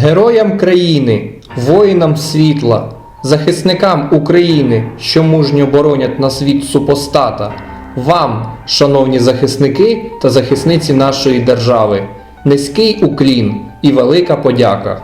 Героям країни, воїнам світла, захисникам України, що мужньо боронять нас від супостата, вам, шановні захисники та захисниці нашої держави, низький уклін і велика подяка.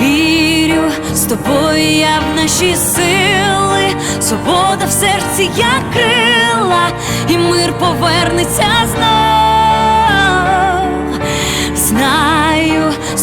Вірю, з тобою я в наші сили, свобода в серці як крила, і мир повернеться знов.